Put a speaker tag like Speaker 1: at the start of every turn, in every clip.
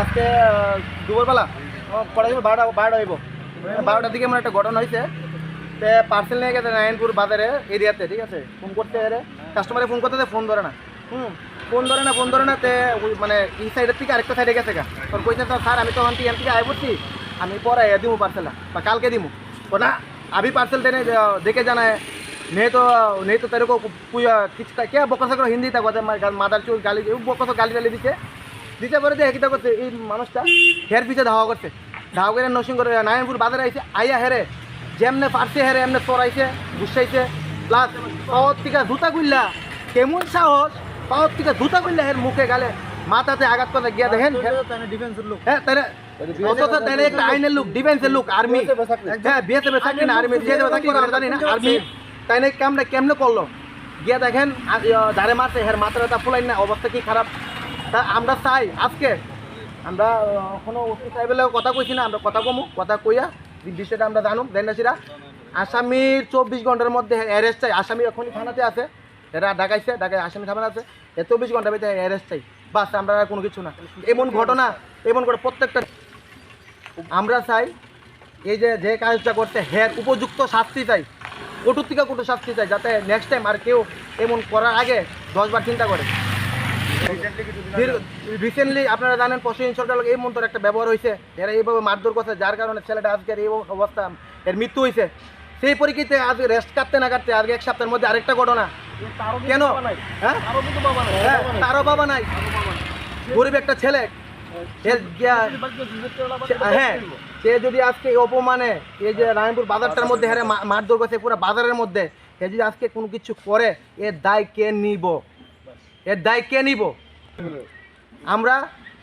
Speaker 1: আজকে দুপুরবেলা কটা যাবে বারোটা বারোটা হইব। বারোটার দিকে আমার একটা ঘটনা হয়েছে তে পার্সেল নিয়ে গেছে নারায়ণপুর বাজারে, এরিয়াতে, ঠিক আছে? ফোন করতে কাস্টমারে ফোন করতে ফোন ধরে না। হুম ফোন ধরে না ফোন ধরে না তে ওই মানে এই সাইডের থেকে আরেকটা সাইডে গেছে গা তোর কইছে তো স্যার আমি তো ওখান থেকে এখান থেকে আয় পড়ছি আমি পরে দিমু পার্সেলটা বা কালকে দিমু তো না अभी पार्सल देने देके जाना है नहीं तो नहीं तो तेरे को पूजा किस का क्या বকসা করে হিন্দি তা কথা মাদার চুল গালি বকসা গালি গালি দিছে দিতে পরে দিয়ে কিতা করছে এই মানুষটা হের পিছে ধাওয়া করছে ধাওয়া করে নসিং করে নারায়ণপুর বাজারে আইছে আইয়া হেরে যেমনে পারছে হেরে এমনে চড়াইছে গুসাইছে প্লাস পাওয়ার থেকে জুতা গুল্লা কেমন সাহস পাওয়ার থেকে জুতা হের মুখে গালে মাথাতে আঘাত করে গিয়া দেখেন। হ্যাঁ তাহলে অথচ তাহলে একটা আইনের লোক ডিফেন্সের লোক আর্মি হ্যাঁ না আর্মি করে জানি না আর্মি তাই না কেমনে কেমনে করল? গিয়া দেখেন ধারে মারছে হের মাথা ফুলাই না অবস্থা কি খারাপ? তা আমরা চাই আজকে আমরা কোনো ওসি সাহেবের লগে কথা কইছি না আমরা কথা কমু কথা কইয়া বিষয়টা আমরা জানুম দেনাসিরা আসামির চব্বিশ ঘণ্টার মধ্যে অ্যারেস্ট চাই। আসামি এখনই থানাতে আছে। এরা ঢাকাইছে ঢাকায় আসামি থানা আছে। এ চব্বিশ ঘণ্টা ভিতরে অ্যারেস্ট চাই। বাস, আমরা আর কোনো কিছু না। এমন ঘটনা, এমন করে প্রত্যেকটা আমরা চাই, এই যে যে কাজটা করতে হ্যাঁ উপযুক্ত শাস্তি চাই। কটুর থেকে কটু শাস্তি চাই, যাতে নেক্সট টাইম আর কেউ এমন করার আগে দশবার চিন্তা করে। রিসেন্টলি আপনারা জানেন পশ্চিম সরকার এই মন্তর একটা ব্যবহার হয়েছে এরা এইভাবে মারধর করছে, যার কারণে ছেলেটা আজকের এই অবস্থা, এর মৃত্যু হয়েছে সেই পরিপ্রেক্ষিতে আজকে রেস্ট কাটতে না কাটতে আজকে এক সপ্তাহের মধ্যে আরেকটা ঘটনা। কেন? হ্যাঁ? হ্যাঁ, তারও বাবা নাই। গরিব একটা ছেলে। সে- হ্যাঁ সে যদি আজকে অপমানে এই যে রায়পুর বাজারটার মধ্যে হ্যাঁ মারধর করছে পুরো বাজারের মধ্যে সে যদি আজকে কোনো কিছু করে এর দায় কে নিব? এর দায় কে নিব? আমরা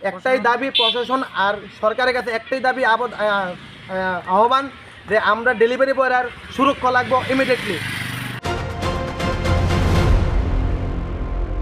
Speaker 1: একটাই দাবি প্রশাসন আর সরকারের কাছে একটাই দাবি আহ্বান যে আমরা ডেলিভারি বয়ের আর সুরক্ষা লাগবো ইমিডিয়েটলি